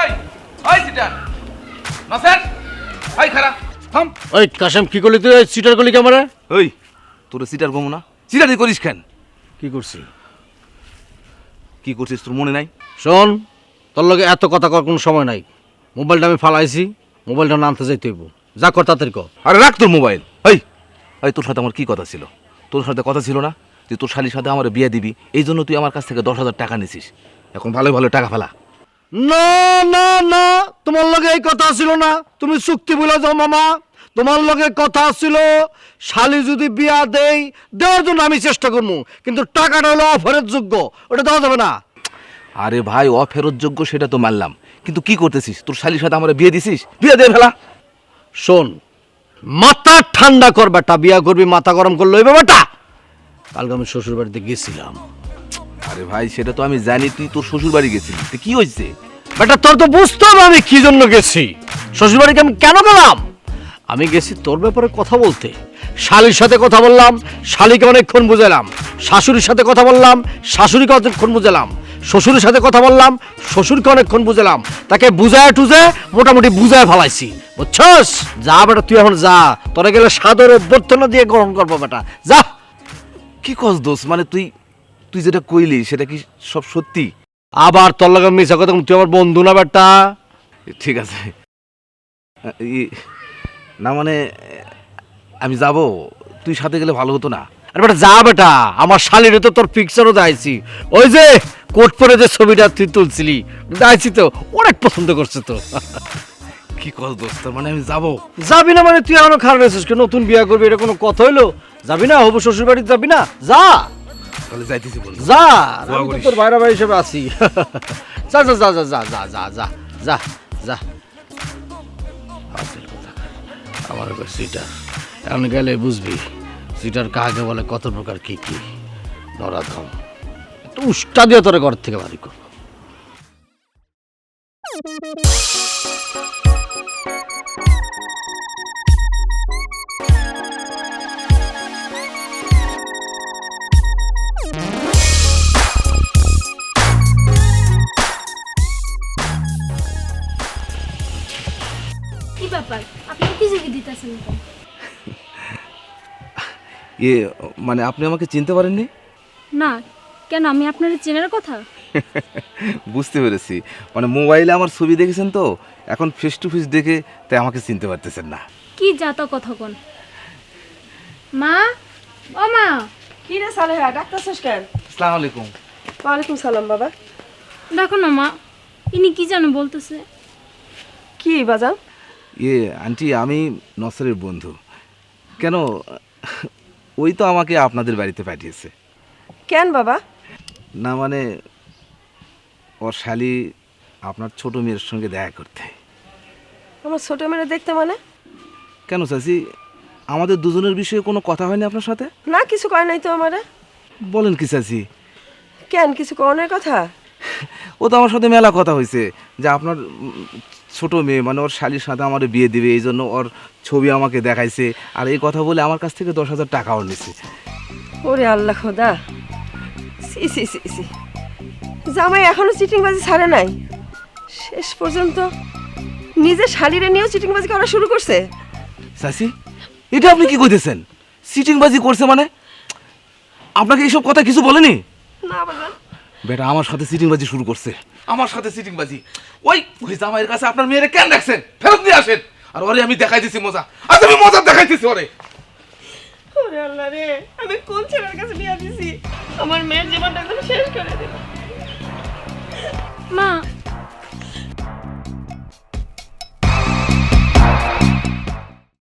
ওই ওই সিটার নাসের ওই খারা থাম। ওই কাশেম কি করলি তুই? সিটার করলি ক্যামেরা? ওই তোর সিটার কমু না। সিটারই করিস কেন? কি করছি? কি করছিস তোর মনে নাই? শোন তোর লগে এত কথা কর কোনো সময় নাই। মোবাইলটা আমি ফালাইছি মোবাইলটা না আনতে যাইতে হইব। যা কর তাড়াতাড়ি কর। আরে রাখ তোর মোবাইল। ওই ওই তোর সাথে আমার কি কথা ছিল? তোর সাথে কথা ছিল না তুই তোর শালির সাথে আমার বিয়ে দিবি এই জন্য তুই আমার কাছ থেকে দশ হাজার টাকা নিছিস। এখন ভালো ভালো টাকা ফেলা। না না না তোমার লগে এই কথা ছিল না। তুমি চুক্তি বলে যাও মামা। তোমার লগে কথা ছিল শালি যদি বিয়া দেই দেওয়ার জন্য আমি চেষ্টা করব কিন্তু টাকাটা হলো অফারের যোগ্য ওটা দেওয়া যাবে না। আরে ভাই অফেরত যোগ্য সেটা তো মানলাম। কিন্তু কি করতেছিস? তোর শালির সাথে আমার বিয়ে দিছিস? বিয়ে দিয়ে ফেলা শোন মাথা ঠান্ডা কর বেটা বিয়া করবি মাথা গরম করল হইবে বেটা। কালকে আমি শ্বশুর বাড়িতে গেছিলাম। আরে ভাই সেটা তো আমি জানি তুই তোর শ্বশুর বাড়ি গেছিলি। তো কি হয়েছে? বেটা তোর তো বুঝতে হবে আমি কি জন্য গেছি। শ্বশুর বাড়িতে আমি কেন গেলাম? আমি গেছি তোর ব্যাপারে কথা বলতে। শালির সাথে কথা বললাম শালিকে অনেকক্ষণ বুঝালাম। শাশুড়ির সাথে কথা বললাম শাশুড়িকে অনেকক্ষণ বুঝালাম। শ্বশুরের সাথে কথা বললাম শ্বশুরকে অনেকক্ষণ বুঝালাম। তাকে বুঝায় টুজে মোটামুটি বুঝায় ফেলাইছি। বুঝছস? যা বেটা তুই এখন যা। তোরা গেলে সাদর অভ্যর্থনা দিয়ে গ্রহণ করব বেটা। যা। কি কস দোষ মানে তুই তুই যেটা কইলি সেটা কি সব সত্যি? আবার তোর লাগে মিশা কথা তুই আমার বন্ধু না বেটা? ঠিক আছে। না মানে আমি যাব। তুই সাথে গেলে ভালো হতো না। আরে বেটা যা বেটা আমার শালিরে তো তোর পিকচারও দেখাইছি। ওই যে কোট পরে যে ছবিটা তুই তুলছিলি দেখাইছি তো অনেক পছন্দ করছে তো। কি কস দোস্ত মানে আমি যাব? যাবি না মানে তুই এখনও খারাপ কেন নতুন বিয়া করবি এটা কোনো কথা হইল? যাবি না হবু শ্বশুর বাড়িতে যাবি না? যা! তাহলে যাইতেছি বল যা আমি তো তোর বাইরা ভাই হিসেবে আছি। যা যা যা যা যা যা যা যা যা যা। আমার এখন গেলে বুঝবি সিটার কাকে বলে কত প্রকার কি কি। নরাধম। একটু উষ্টা দিয়ে তোর ঘর থেকে বাড়ি কর কি ব্যাপার? আপনি কি জিগি দিতেছেন? ইয়ে মানে আপনি আমাকে চিনতে পারেননি? না কেন আমি আপনার চেনার কথা? বুঝতে পেরেছি। মানে মোবাইলে আমার ছবি দেখেছেন তো এখন ফেস টু ফেস দেখে তাই আমাকে চিনতে পারতেছেন না। কি জাতা কথা কোন? মা? ও মা! কি রে সালেহা ডাক্তারছিস কেন? আসসালামু আলাইকুম। ওয়ালাইকুম সালাম বাবা। দেখো না মা ইনি কি জানো বলতেছে? কি বাজান? ইয়ে আন্টি আমি নসরের বন্ধু। কেন? ওই তো আমাকে আপনাদের বাড়িতে পাঠিয়েছে। কেন বাবা? না মানে ওর শালি আপনার ছোট মেয়ের সঙ্গে দেখা করতে। আমার ছোট মেয়ে দেখতে মানে? কেন চাচি? আমাদের দুজনের বিষয়ে কোনো কথা হয়নি আপনার সাথে? না কিছু কয় নাই তো আমারে। বলেন কি চাচি? কেন কিছু কনের কথা? ও তো আমার সাথে মেলা কথা হয়েছে যে আপনার ছোট মেয়ে মানে ওর শালির সাথে আমার বিয়ে দিবে এই জন্য ওর ছবি আমাকে দেখাইছে আর এই কথা বলে আমার কাছ থেকে দশ হাজার টাকাও নিছে। ওরে আল্লাহ খোদা। সি সি সি সি। জামাই এখনও চিটিংবাজি ছাড়ে নাই। শেষ পর্যন্ত নিজে শালিরে নিয়েও চিটিংবাজি করা শুরু করছে। চাচি এটা আপনি কি কইতেছেন? সিটিংবাজি করছে মানে? আপনাকে এইসব কথা কিছু বলেনি? না বাজান বেটা, আমার সাথে সিটিংবাজি শুরু করছে। আমার সাথে সিটিংবাজি ওই ওই জামাইয়ের কাছে আপনার মেয়েরে কেন রাখছেন ফেরত দিয়ে আসেন। আর ওরে আমি দেখাই দিছি মজা। আজ আমি মজা দেখাইতেছি ওরে। ওরে আল্লাহ রে, আমি কোন ছেলের কাছে বিয়া দিছি? আমার মেয়ের জীবনটা একদম শেষ করে দিল।